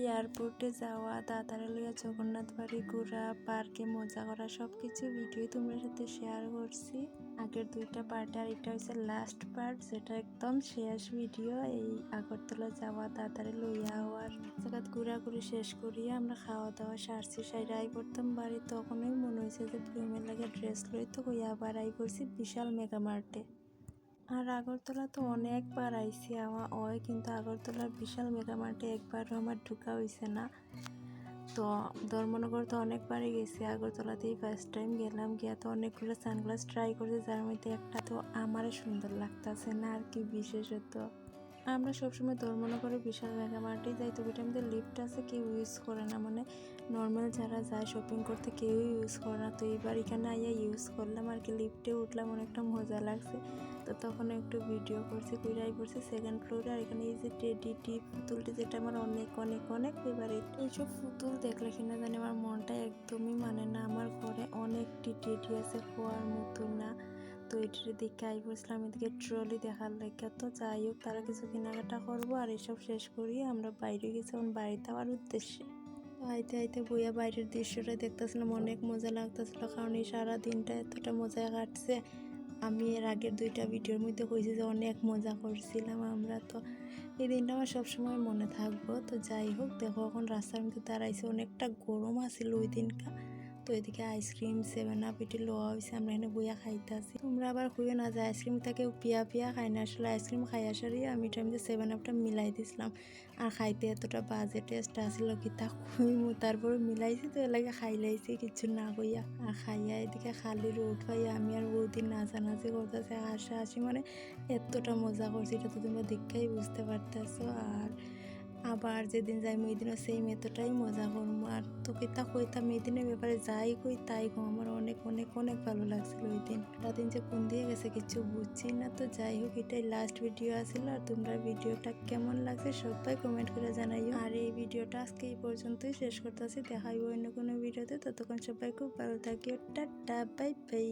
এয়ারপোর্টে যাওয়া, দাদারা লইয়া জগন্নাথ বাড়ি ঘোরা, পার্কে মজা করা সব কিছু ভিডিও তোমার সাথে শেয়ার করছি। আগের দুইটা পার্ট আর এটা হচ্ছে লাস্ট পার্ট যেটা একদম শেষ ভিডিও এই আগরতলা যাওয়া, দাদারে লইয়া হওয়ার জায়গা ঘোরাঘুরি শেষ করিয়া আমরা খাওয়া দাওয়া সারছি সাইড আই করতাম বাড়ি তখনই মনে হয়েছে যে প্রেমের লাগে ড্রেস লই তো কইয়া আবার আই করছি বিশাল মেগা মার্টে আর আগরতলা তো অনেকবার আইসি আমার ওই কিন্তু আগরতলার বিশাল মেগামার্টে একবারও আমার ঢুকা হয়েছে না। তো ধর্মনগর তো অনেকবারই গেছি, আগরতলাতেই ফার্স্ট টাইম গেলাম, গিয়া তো অনেকগুলো সানগ্লাস ট্রাই করছি, যার মধ্যে একটা তো আমারও সুন্দর লাগতেছে না আর কি বিশেষত আমরা সবসময় ধর্মনগরে বিশাল মেগামার্টেই যাই, তো ওইটার মধ্যে লিফট আছে, কেউ ইউজ করে না। মানে নর্মাল যারা যায় শপিং করতে কেউই ইউজ করে না। তো এইবার এখানে আইয়া ইউজ করলাম আর কি লিফটে উঠলাম, অনেকটা মজা লাগছে। তো তখন একটু ভিডিও করছি কুইরাই করছি সেকেন্ড ফ্লোরে আর এখানে এই যে টেডি টি পুতুলটি যেটা আমার অনেক অনেক অনেক ফেভারিট এইসব পুতুল দেখলে কিনা জানি আমার মনটা একদমই মানে না। আমার ঘরে অনেকটি টেডি আছে, খোয়ার মতো না। তো এটির দিকে আই বসলাম এদিকে ট্রলি দেখার লাগে। তো যাই হোক, তারা কিছু কেনাকাটা করব আর এসব শেষ করি, আমরা বাইরে গেছি এখন বাড়িতে যাওয়ার উদ্দেশ্যে। আইতে আইতে বইয়া বাইরের দৃশ্যটা দেখতেছিলাম, অনেক মজা লাগতেছিল কারণ এই সারা দিনটা এতটা মজা কাটছে। আমি এর আগের দুইটা ভিডিওর মধ্যে কইছি যে অনেক মজা করছিলাম আমরা, তো এই দিনটা আমার সবসময় মনে থাকব। তো যাই হোক, দেখো এখন রাস্তার মধ্যে দাঁড়াইছে, অনেকটা গরম আছিল ওই দিনটা। তো এদিকে আইসক্রিম সেভেন আপ এটি লোয়া হয়েছে আমরা এখানে বইয়া খাইতে আছি তোমরা আবার খুঁজে না যে আইসক্রিম থাকে পিয়া পিয়া খাই না। আসলে আইসক্রিম খাই আসারই আমি টাইমে সেভেন আপটা মিলাই দিছিলাম। আর খাইতে এতটা বাজে টেস্ট আসিল কি তা খুঁইমু তারপরে মিলাইছি তো এলাকা খাই লাইছি কিছু না কইয়া। আর খাইয়া এদিকে খালি রোড পাইয়া আমি আর বহুদিন নাচানাচি করতেছে। হাসা হাসি মানে এতটা মজা করছি, এটা তো তোমরা দেখেই বুঝতে পারতেছো। আর আবার যেদিন যাই ওই দিনও সেম এতটাই মজা করব আর তো কিতা কইতাম এই দিনের ব্যাপারে যাই কই, তাই কো আমার অনেক অনেক অনেক ভালো লাগছিল ওই দিন। দিন যে কোন দিয়ে গেছে, কিছু বুঝছি না। তো যাই হোক, এটাই লাস্ট ভিডিও আসছিল আর তোমরা ভিডিওটা কেমন লাগছে, সবাই কমেন্ট করে জানাইও। আর এই ভিডিওটা আজকে এই পর্যন্তই শেষ করতেছি। দেখাইব অন্য কোনো ভিডিওতে ততক্ষণ সবাই খুব ভালো থাকিও। Tata bye bye